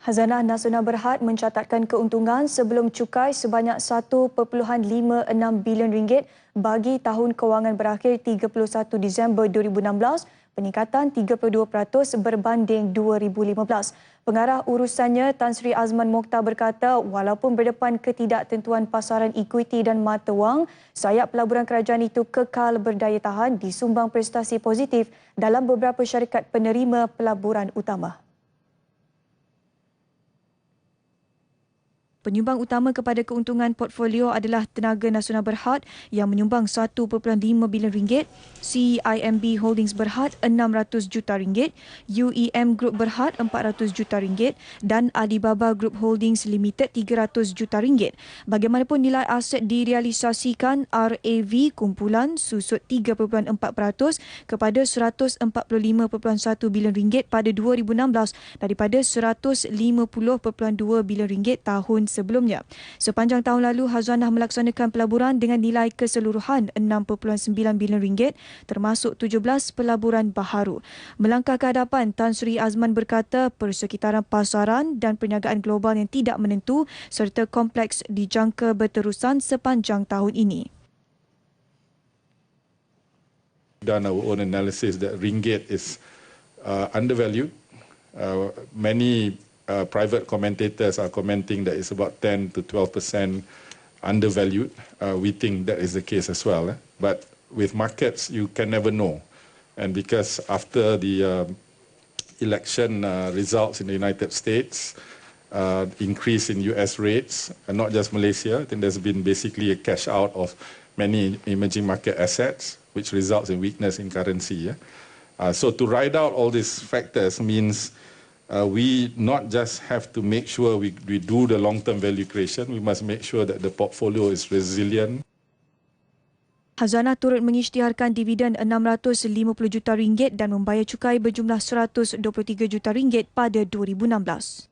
Hazanah Nasional Berhad mencatatkan keuntungan sebelum cukai sebanyak 1.56 bilion ringgit bagi tahun kewangan berakhir 31 Disember 2016, peningkatan 32% berbanding 2015. Pengarah urusannya Tan Sri Azman Mokhtar berkata walaupun berdepan ketidaktentuan pasaran ekuiti dan mata wang, sayap pelaburan kerajaan itu kekal berdaya tahan disumbang prestasi positif dalam beberapa syarikat penerima pelaburan utama. Penyumbang utama kepada keuntungan portfolio adalah Tenaga Nasional Berhad yang menyumbang 1.5 bilion ringgit, CIMB Holdings Berhad 600 juta ringgit, UEM Group Berhad 400 juta ringgit dan Alibaba Group Holdings Limited 300 juta ringgit. Bagaimanapun nilai aset direalisasikan RAV kumpulan susut 3.4% kepada 145.1 bilion ringgit pada 2016 daripada 150.2 bilion ringgit tahun sebelumnya. Sepanjang tahun lalu, Hazanah melaksanakan pelaburan dengan nilai keseluruhan 6.9 bilion ringgit termasuk 17 pelaburan baharu. Melangkah ke hadapan, Tan Sri Azman berkata persekitaran pasaran dan perniagaan global yang tidak menentu serta kompleks dijangka berterusan sepanjang tahun ini. Done our own analysis that ringgit is uh, undervalued. Uh, many uh, private commentators are commenting that it's about 10 to 12 percent undervalued. Uh, we think that is the case as well. Eh? But with markets, you can never know. And because after the uh, election uh, results in the United States, uh, increase in US rates, and not just Malaysia, I think there's been basically a cash out of many emerging market assets, which results in weakness in currency. Yeah? Uh, so to ride out all these factors means uh, we not just have to make sure we, we do the long-term value creation, we must make sure that the portfolio is resilient. Hazanah turut mengisytiharkan dividen 650 juta ringgit dan membayar cukai berjumlah 123 juta ringgit pada 2016.